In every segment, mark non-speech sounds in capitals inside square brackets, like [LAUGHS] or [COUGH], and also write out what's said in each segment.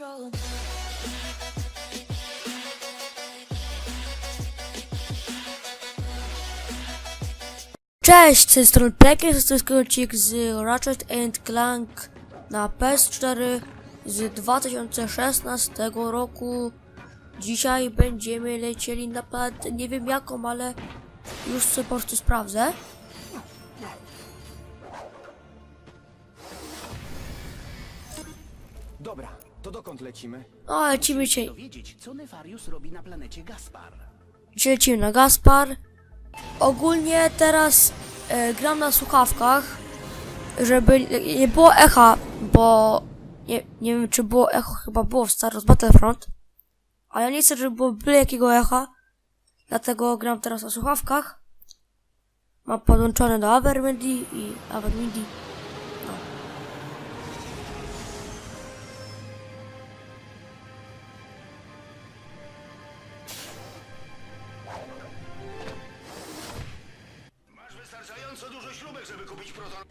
control. Cześć, z tej strony Plekes, to jest odcinek z Ratchet and Clank na PS4 z 2016 roku. Dzisiaj będziemy lecieli na planetę, nie wiem jaką, ale już sobie po prostu sprawdzę. Dobra, to dokąd lecimy? No, lecimy dzisiaj, dowiedzieć, co Nefarius robi na planecie Gaspar. dzisiaj lecimy na Gaspar. Ogólnie teraz e, gram na słuchawkach, żeby nie było echa, bo nie, nie wiem czy było echo, chyba było w Star Wars Battlefront. Ale nie chcę, żeby było byle jakiego echa, dlatego gram teraz na słuchawkach. Mam podłączone do Avermidi i Avermidi.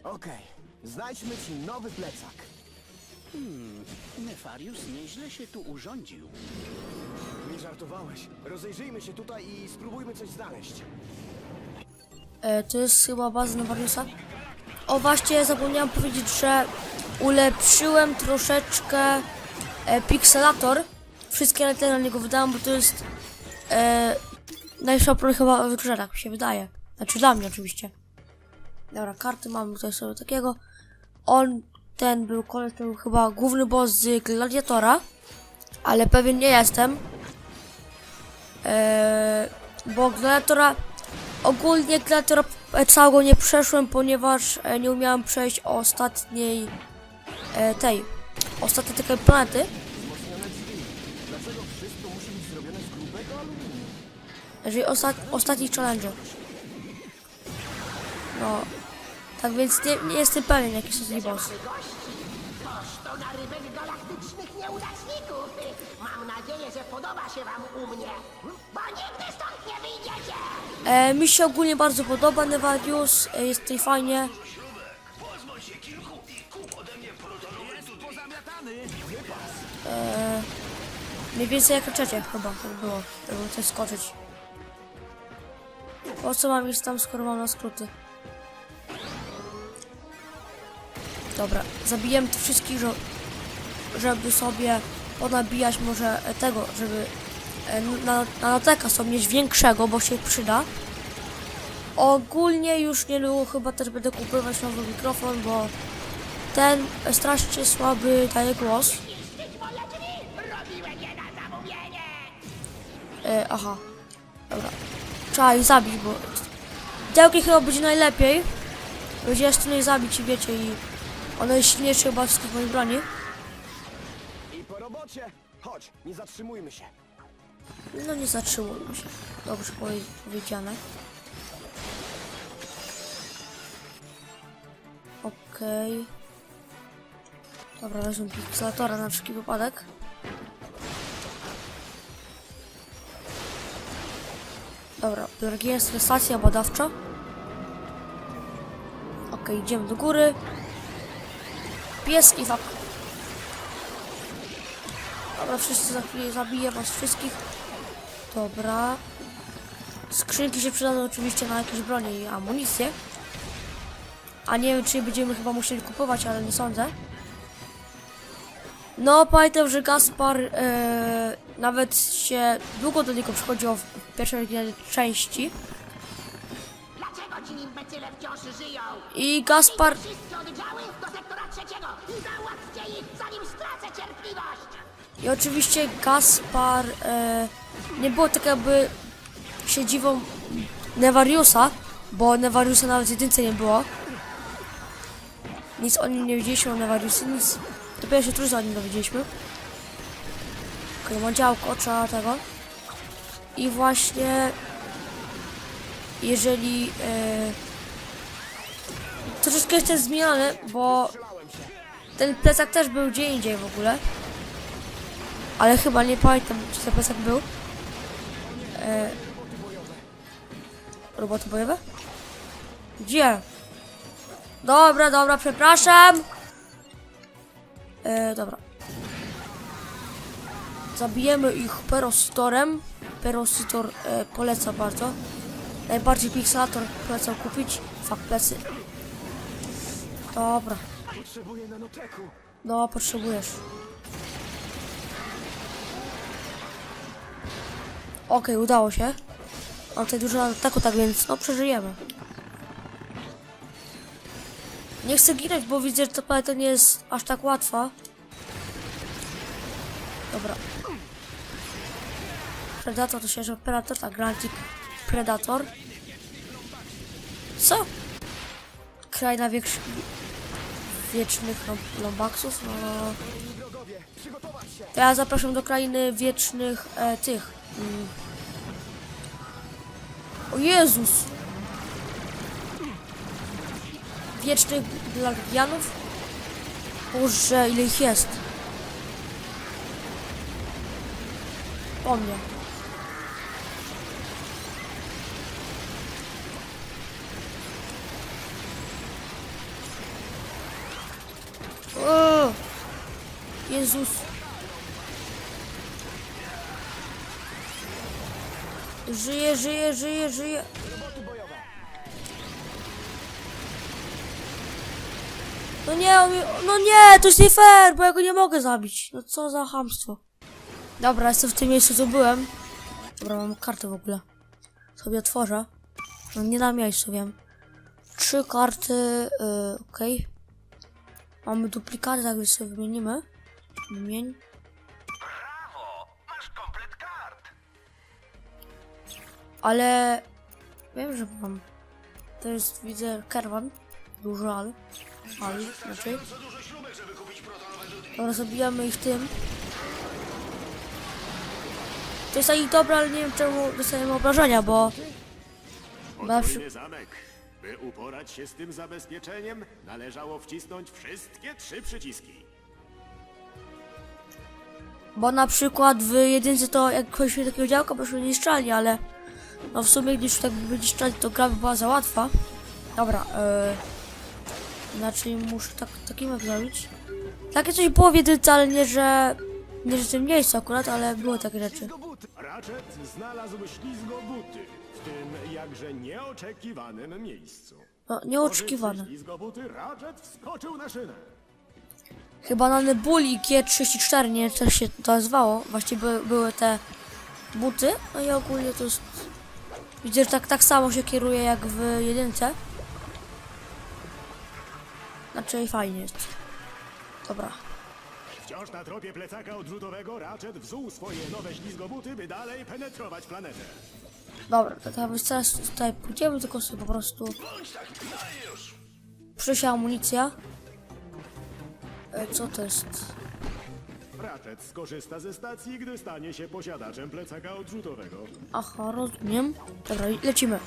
Okej, znajdźmy ci nowy plecak. Nefarius nieźle się tu urządził. Nie żartowałeś. Rozejrzyjmy się tutaj i spróbujmy coś znaleźć. E, to jest chyba baza Nowariusa. O właśnie, zapomniałam powiedzieć, że ulepszyłem troszeczkę e, Pixelator. Wszystkie rety na niego wydałam, bo to jest e, najlepsza broń chyba w grze, tak mi się wydaje. Znaczy dla mnie oczywiście. Dobra, karty mamy tutaj sobie takiego. On, ten był koleś, to był chyba główny boss z Gladiatora, ale pewien nie jestem. E, bo Gladiatora Ogólnie Gladiatora e, całego nie przeszłem, ponieważ e, nie umiałem przejść ostatniej e, tej, ostatniej takiej planety. Jeżeli ostat, ostatni challenge. No, tak więc nie, nie jestem pewien jaki jest boss. Się. E, mi się ogólnie bardzo podoba Nevadius, e, jest tutaj fajnie. Protonu. Mniej więcej jak trzecie chyba, tak było, żeby coś skoczyć. Po co mam iść tam, skoro mam na skróty? Dobra, zabijem tych wszystkich, żeby sobie ponabijać może e, tego, żeby e, na, na sobie mieć większego, bo się przyda. Ogólnie już niedługo chyba też będę kupować nowy mikrofon, bo ten e, strasznie słaby daje głos. E, aha. Dobra. Trzeba ich zabić, bo... Działki chyba będzie najlepiej. Będzie jeszcze nie zabić i wiecie i... Ono jest silniejsze chyba z moich broni. I po robocie. Chodź, nie zatrzymujmy się. No nie zatrzymujmy się. Dobrze powie- powiedziane. Okej. Dobra, wezmę pixelatora na wszelki wypadek. Dobra, Bergien jest stacja badawcza. Okej, idziemy do góry. Pieski tak. Dobra, wszyscy za chwilę zabiję was wszystkich. Dobra. Skrzynki się przydadzą oczywiście na jakieś bronie i amunicję. A nie wiem, czy będziemy chyba musieli kupować, ale nie sądzę. No, pamiętam, że Gaspar e, nawet się długo do niego przychodziło w pierwszej części. I Gaspar trzeciego i załatwcie ich, zanim stracę cierpliwość. I oczywiście Gaspar e, nie było tak jakby siedzibą Nevariusa, bo Nevariusa nawet w jedynce nie było. Nic o nim nie wiedzieliśmy o Nevariusie, nic. Dopiero się trochę o nim dowiedzieliśmy. Okej, ma działko, trzeba tego. I właśnie jeżeli e, troszeczkę jest też zmienione, bo ten plecak też był gdzie indziej w ogóle. Ale chyba nie pamiętam, czy ten plecak był. E... Roboty bojowe? Gdzie? Dobra, dobra, przepraszam. E, dobra. Zabijemy ich perositorem. Perositor e, poleca bardzo. Najbardziej Pixelator polecam kupić. Fakt plecy. Dobra. Potrzebuję nanoteku. No, potrzebujesz. Okej, udało się. Mam tutaj dużo ataku, tak więc no przeżyjemy. Nie chcę ginąć, bo widzę, że ta planeta nie jest aż tak łatwa. Dobra. Predator to się nazywa Predator, tak, Atlantic Predator. Co? Kraina wieksz... wiecznych lom- lombaksów, no... Ja zapraszam do krainy wiecznych e, tych. Mm. O Jezus! Wiecznych Gladianów? Boże, ile ich jest? Po mnie. Jezus. Żyje, żyje, żyje, żyje. No nie, no nie, to jest nie fair, bo ja go nie mogę zabić. No co za chamstwo. Dobra, jestem w tym miejscu, co byłem. Dobra, mam kartę w ogóle. Sobie otworzę. No nie na miejscu, wiem. Trzy karty, yy, okej. Mamy duplikaty, tak więc sobie wymienimy. Wymień. Brawo! Masz komplet kart! Ale wiem, że mam. To jest, widzę, kerwan. Dużo, ale. Ale, znaczy. Dudki. Dobra, zabijamy ich tym. To jest ich dobra, ale nie wiem czemu dostajemy obrażenia, bo... bo na, przy... Zamek. By uporać się z tym zabezpieczeniem, należało wcisnąć wszystkie trzy przyciski. Bo na przykład w jedynce to jak kogoś takiego działka, byśmy niszczali, ale... No w sumie gdyż tak by niszczali, to gra by była za łatwa. Dobra, yy... Inaczej muszę tak, taki map zrobić. Takie coś było w jedynce, ale nie, że... Nie, że w tym miejscu akurat, ale były takie rzeczy. Ratchet znalazł ślizgobuty w tym jakże nieoczekiwanym miejscu. No, nieoczekiwane. Używszy Ślizgobuty, Ratchet wskoczył na szynę. Chyba na Nebuli G34, nie wiem co się to nazywało. Właściwie były, były te buty. No i ogólnie to jest... Widzę, że tak, tak samo się kieruje jak w jedynce. Znaczy fajnie jest. Dobra. Wciąż na tropie plecaka odrzutowego, Ratchet wzuł swoje nowe ślizgobuty, by dalej penetrować planetę. Dobra, to teraz teraz tutaj pójdziemy, tylko sobie po prostu... Przyszła amunicja. E, co to jest? Ratchet skorzysta ze stacji, gdy stanie się posiadaczem plecaka odrzutowego. Aha, rozumiem. Dobra, lecimy.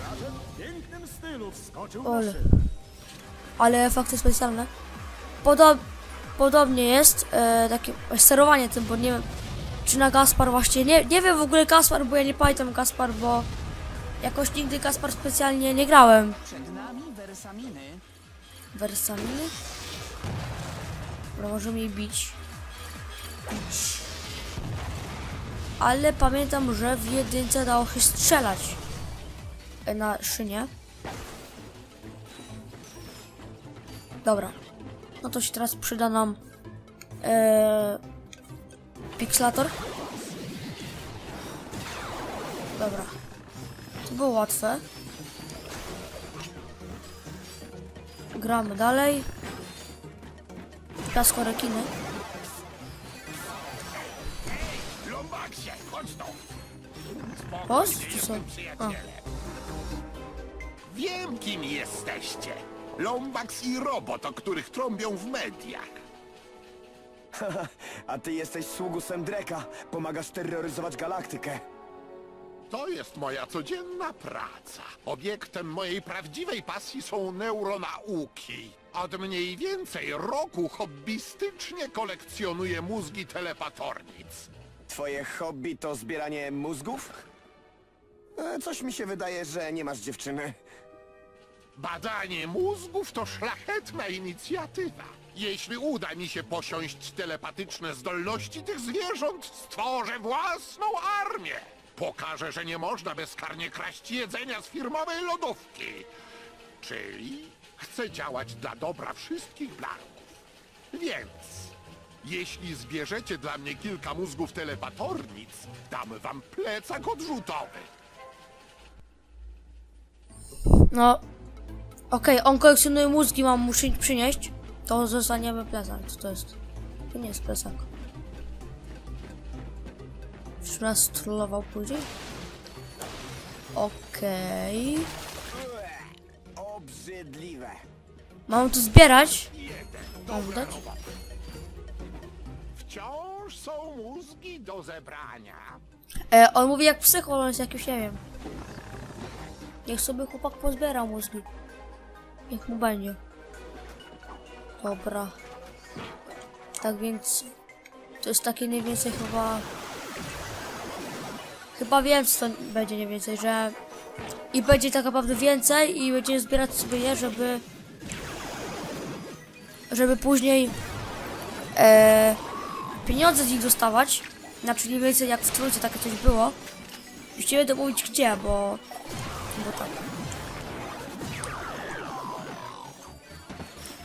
Ratchet w pięknym stylu wskoczył na ale efekty specjalne. Podob, podobnie jest e, takie sterowanie tym, bo nie wiem, czy na Gaspar właśnie, nie, nie wiem w ogóle Gaspar, bo ja nie pamiętam Gaspar, bo jakoś nigdy Gaspar specjalnie nie grałem. Przed nami wersaminy. Wersaminy? Dobra, możemy jej bić. Ale pamiętam, że w jedynce dało się strzelać e, na szynie. Dobra. No to się teraz przyda nam e, Pixlator. Dobra. To było łatwe. Gramy dalej. Piasko rekiny. Post czy co? A, Wiem, kim jesteście. Lombax i robot, o których trąbią w mediach. [LAUGHS] A ty jesteś sługusem Dreka. Pomagasz terroryzować galaktykę. To jest moja codzienna praca. Obiektem mojej prawdziwej pasji są neuronauki. Od mniej więcej roku hobbystycznie kolekcjonuję mózgi telepatornic. Twoje hobby to zbieranie mózgów? E, Coś mi się wydaje, że nie masz dziewczyny. Badanie mózgów to szlachetna inicjatywa. Jeśli uda mi się posiąść telepatyczne zdolności tych zwierząt, stworzę własną armię. Pokażę, że nie można bezkarnie kraść jedzenia z firmowej lodówki. Czyli chcę działać dla dobra wszystkich blanków. Więc, jeśli zbierzecie dla mnie kilka mózgów telepatornic, dam wam plecak odrzutowy. No. Okej, on kolekcjonuje mózgi, mam mu przy- przynieść. To zostaniemy plecak. Co to jest? To nie jest plecak. Już nas trollował później? Okej. Obrzydliwe. Mam tu zbierać? Mam dać? Wciąż są mózgi do zebrania. E, on mówi jak psycho, on jest jakimś, nie wiem. Niech sobie chłopak pozbiera mózgi. Niech mu będzie. Dobra. Tak więc... To jest takie mniej więcej chyba... Chyba wiem co to będzie mniej więcej, że... I będzie tak naprawdę więcej i będziemy zbierać sobie je, żeby... Żeby później... E, pieniądze z nich dostawać. Znaczy mniej więcej jak w trójce takie coś było. Już nie będę mówić gdzie, bo... Bo tak.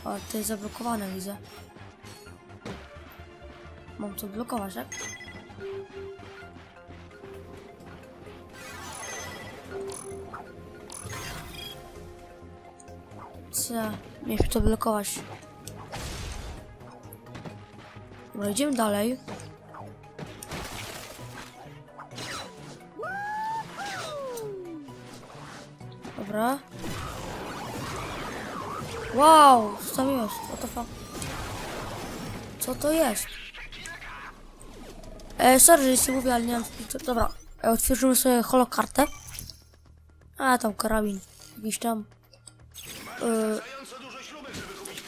O, to jest zablokowane, widzę. Mam to blokować, tak? Co? Mieliśmy to blokować. Dobra, idziemy dalej. Dobra. Wow, co tam jest? What the fuck? Co to jest? E, sorry, że się mówię, ale nie mam... Dobra, e, otworzymy sobie holokartę. A, tam karabin. Jakiś tam... E,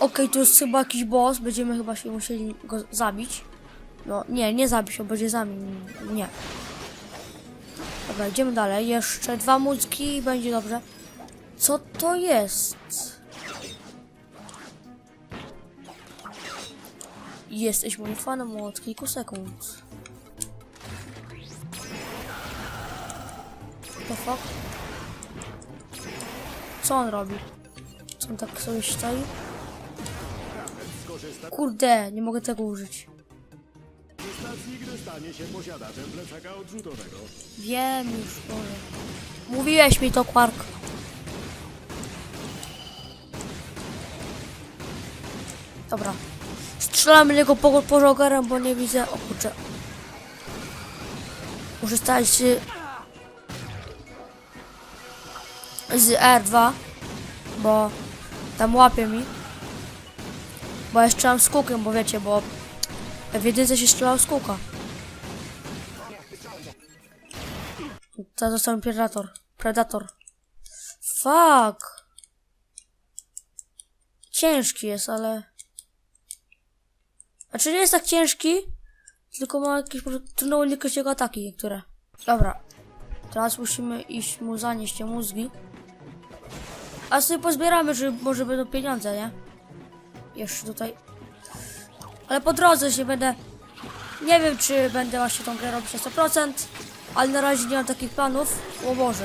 Okej, to jest chyba jakiś boss, będziemy chyba się musieli go zabić. No, nie, nie zabić, on będzie zamił. Nie. Dobra, idziemy dalej. Jeszcze dwa mózgi i będzie dobrze. Co to jest? Jesteś moim fanem od kilku sekund. What the fuck? Co on robi? Co tak sobie stoi? Kurde, nie mogę tego użyć. z. Wiem już, Boże. Mówiłeś mi to, Quark. Dobra. Strzelamy niego po, po jogerem, bo nie widzę. O kurczę. Muszę stać się z R2, bo tam łapie mi. Bo ja strzelam z bo wiecie, bo w jedynce się strzelał z kuka. To został Predator. Predator. Fuck. Ciężki jest, ale... Znaczy nie jest tak ciężki, tylko ma jakieś trudną unikać jego ataki niektóre. Dobra. Teraz musimy iść mu zanieść te mózgi. A sobie pozbieramy, że może będą pieniądze, nie? Jeszcze tutaj. Ale po drodze się będę... Nie wiem, czy będę właśnie tą grę robić na 100%, ale na razie nie mam takich planów. O Boże.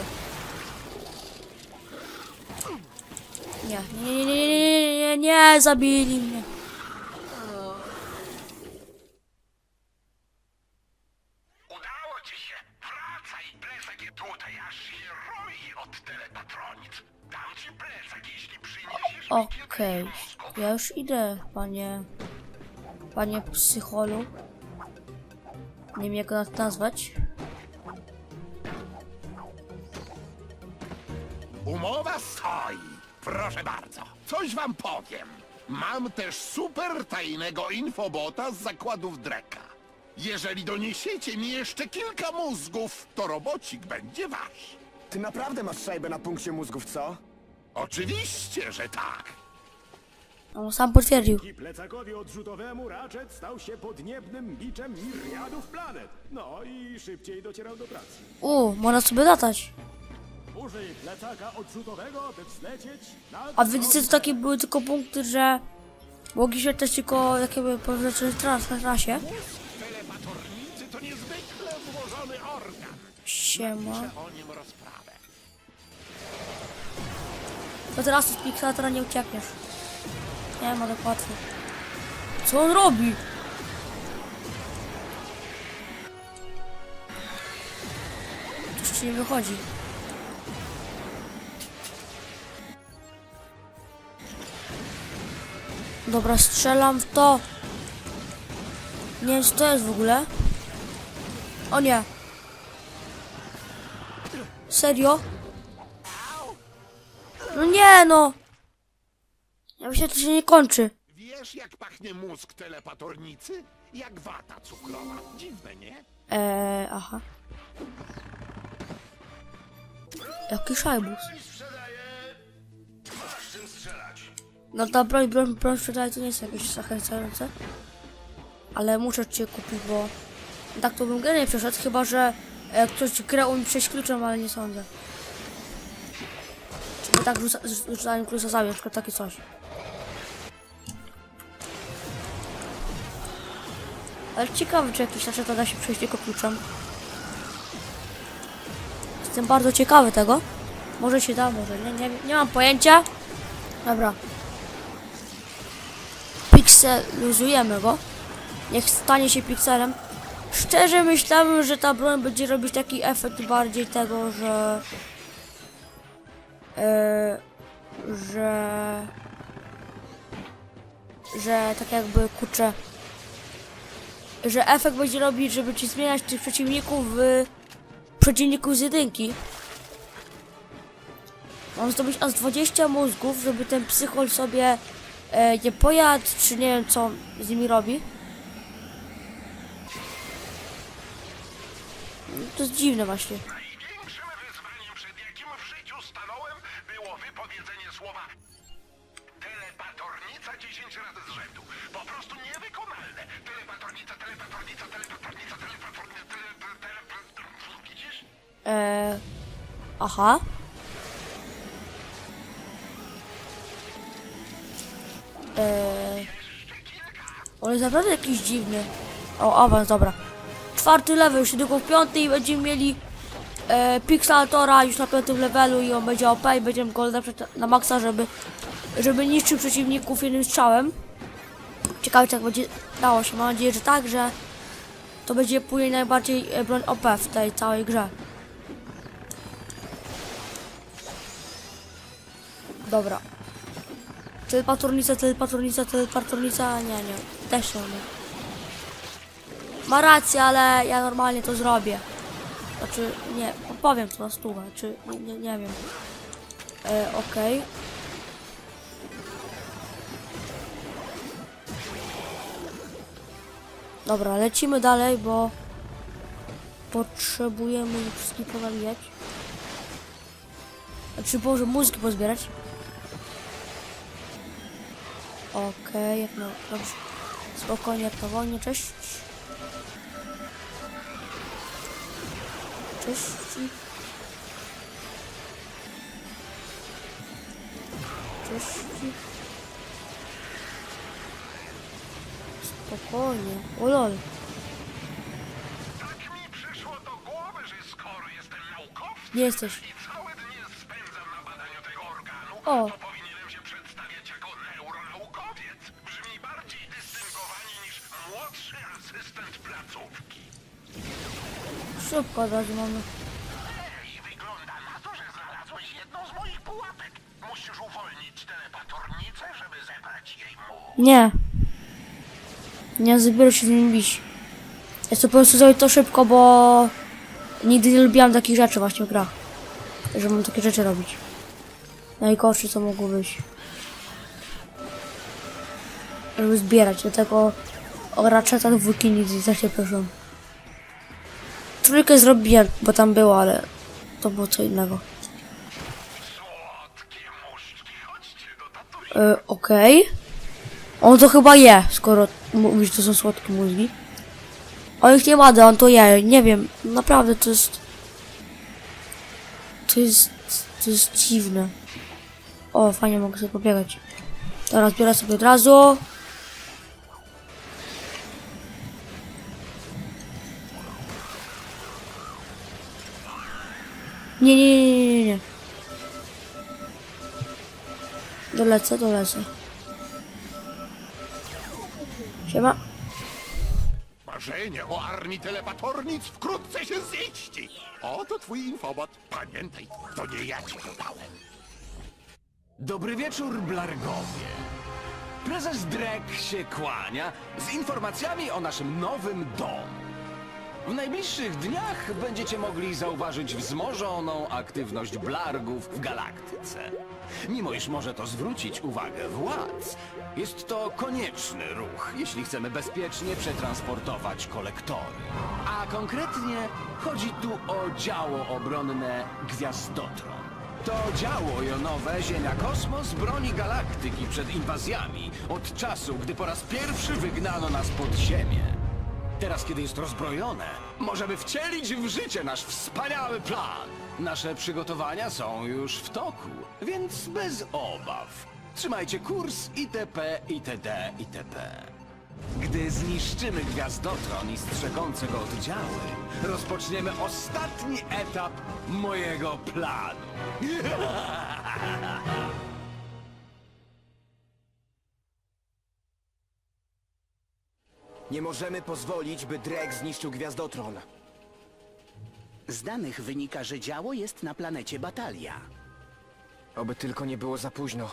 Nie, nie, nie, nie, nie, nie, nie, nie, nie, zabili mnie. Ja już idę, panie, panie psycholu. Nie wiem jak go nazwać. Umowa stoi. Proszę bardzo. Coś wam powiem. Mam też super tajnego infobota z zakładów Dreka. Jeżeli doniesiecie mi jeszcze kilka mózgów, to robocik będzie wasz. Ty naprawdę masz szajbę na punkcie mózgów, co? Oczywiście, że tak. On sam potwierdził. I plecakowi odrzutowemu Ratchet stał się podniebnym biczem miriadów planet. No i szybciej docierał do pracy. U, można sobie latać. Użyj plecaka odrzutowego, by wzlecieć. A widzicie, to takie były tylko punkty, że Mogli się też tylko jakby po rzeczy tras, na trasie. Telepatornicy to niezwykle złożony organ. Siema. O nim rozprawę. To teraz z Pixelatora nie uciekniesz. Nie ma tak. Co on robi? Coś ci nie wychodzi. Dobra, strzelam w to. Nie wiem, co to jest w ogóle. O nie. Serio? No nie no! Ja myślę, że to się nie kończy. Wiesz, jak pachnie mózg telepatornicy? Jak wata cukrowa. Dziwne, nie? Eee, aha. Jaki szajbus. No ta broń, broń, broń sprzedaje to nie jest jakieś zachęcające. Ale muszę cię kupić, bo tak to bym grę nie przeszedł, chyba że e, ktoś grę umie przejść kluczem, ale nie sądzę. Czyli tak rzuca, rzucają klucza za na przykład takie coś. Ale ciekawe, czy jakiś znaczy to da się przejść tylko kluczem. Jestem bardzo ciekawy tego. Może się da, może nie, nie, nie mam pojęcia. Dobra. Pikseluzujemy go. Niech stanie się pikselem. Szczerze myślałem, że ta broń będzie robić taki efekt bardziej tego, że... e, że... Że tak jakby kurczę że efekt będzie robić, żeby ci zmieniać tych przeciwników w przeciwników z jedynki. Mam zdobyć aż 20 mózgów, żeby ten psychol sobie e, nie pojadł, czy nie wiem co z nimi robi. To jest dziwne właśnie. 10 razy z rzędu. Po prostu niewykonalne. Telepatornica, telepatornica, telepatornica, telepatornica, telepatornica. Widzisz? E, aha. E, on jest naprawdę jakiś dziwny. O, awans, dobra. Czwarty level, już tylko w piąty i będziemy mieli e, Pixelatora już na piątym levelu i on będzie OP i będziemy go na maksa, żeby, żeby niszczył przeciwników jednym strzałem. Ciekawe, czy tak będzie dało się. Mam nadzieję, że tak, że to będzie później najbardziej e, broń OP w tej całej grze. Dobra. Telepaturnica, telepaturnica, telepaturnica, nie, nie, też nie. Ma rację, ale ja normalnie to zrobię. Znaczy, nie, powiem to na stówę, czy nie, nie, wiem. E, okej. Dobra, lecimy dalej, bo potrzebujemy ich wszystkich ponabijać. Znaczy, Boże, mózgi pozbierać. Okej, jak no, dobrze. Spokojnie, jak powolnie, cześć. Cześć. Cześć. Spokojnie. O lol. Tak mi przyszło do głowy, że skoro jestem naukowcem Nie jesteś. i całe dnie spędzam na badaniu tego organu, O. to powinienem się przedstawiać jako neuronaukowiec. Brzmi bardziej dystyngowani niż młodszy asystent placówki. Szybko mamy. I wygląda na to, że znalazłeś jedną z moich pułapek. Musisz uwolnić telepatornicę, żeby zebrać jej mózg. Nie. Nie zbiorę się z nim bić. Ja chcę po prostu zrobić to szybko, bo nigdy nie lubiłam takich rzeczy właśnie w grach. Że mam takie rzeczy robić. Najgorsze co mogło być. Żeby zbierać, dlatego o Ratcheta dwójki nigdy też nie proszę. Trójkę zrobiłem, bo tam było, ale to było co innego. Słodkie muszki, chodźcie on to chyba je, skoro mówisz, że to są słodkie mózgi. On ich nie ma, on to je. Nie wiem, naprawdę to jest... To jest... To jest dziwne. O, fajnie, mogę sobie pobiegać. Teraz biorę sobie od razu. Nie, nie, nie, nie, nie. Dolecę, dolecę. Siema. Marzenie o armii telepatornic wkrótce się ziści. Oto twój infobot. Pamiętaj, to nie ja ci to dałem. Dobry wieczór, Blargowie. Prezes Drek się kłania z informacjami o naszym nowym domu. W najbliższych dniach będziecie mogli zauważyć wzmożoną aktywność Blargów w galaktyce. Mimo iż może to zwrócić uwagę władz, jest to konieczny ruch, jeśli chcemy bezpiecznie przetransportować kolektory. A konkretnie chodzi tu o działo obronne Gwiazdotron. To działo jonowe Ziemia Kosmos broni galaktyki przed inwazjami od czasu, gdy po raz pierwszy wygnano nas pod Ziemię. Teraz, kiedy jest rozbrojone, możemy wcielić w życie nasz wspaniały plan. Nasze przygotowania są już w toku, więc bez obaw. Trzymajcie kurs itp., itd., itp. Gdy zniszczymy gwiazdotron i strzegące go oddziały, rozpoczniemy ostatni etap mojego planu. [LAUGHS] Nie możemy pozwolić, by Drek zniszczył Gwiazdotron. Z danych wynika, że działo jest na planecie Batalia. Oby tylko nie było za późno.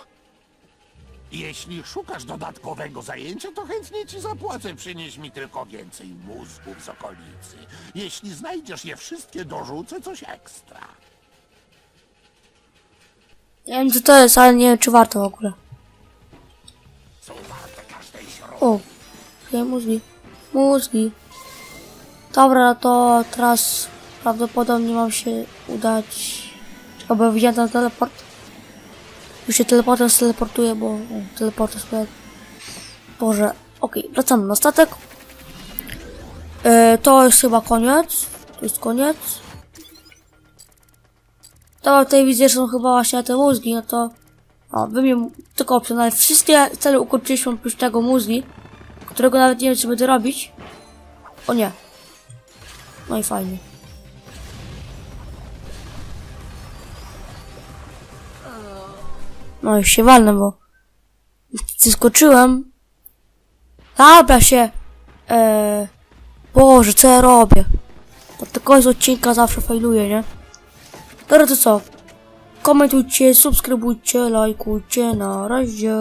Jeśli szukasz dodatkowego zajęcia, to chętnie ci zapłacę. Przynieś mi tylko więcej mózgów z okolicy. Jeśli znajdziesz je wszystkie, dorzucę coś ekstra. Nie wiem co to jest, ale nie wiem czy warto w ogóle. Są warte każdej środki. O, okay, mózgi. Mózgi. Dobra, to teraz prawdopodobnie mam się udać. Czekaj, bo widziałem ten teleport. Już się teleporter teleportuje, bo o, teleporter sobie. Boże, okej, wracamy na statek. E, to jest chyba koniec. To jest koniec. To tutaj widzę, że są chyba właśnie te mózgi, no to... O, wymień tylko opcjonalnie. Wszystkie cele ukończyliśmy oprócz tego mózgi, którego nawet nie wiem, czy będę robić. O nie. No i fajnie. No już się walnę, bo zeskoczyłem. Dobra się. Eee, Boże, co ja robię? Pod koniec odcinka zawsze fajluję, nie? Dobra, to co? Komentujcie, subskrybujcie, lajkujcie, na razie.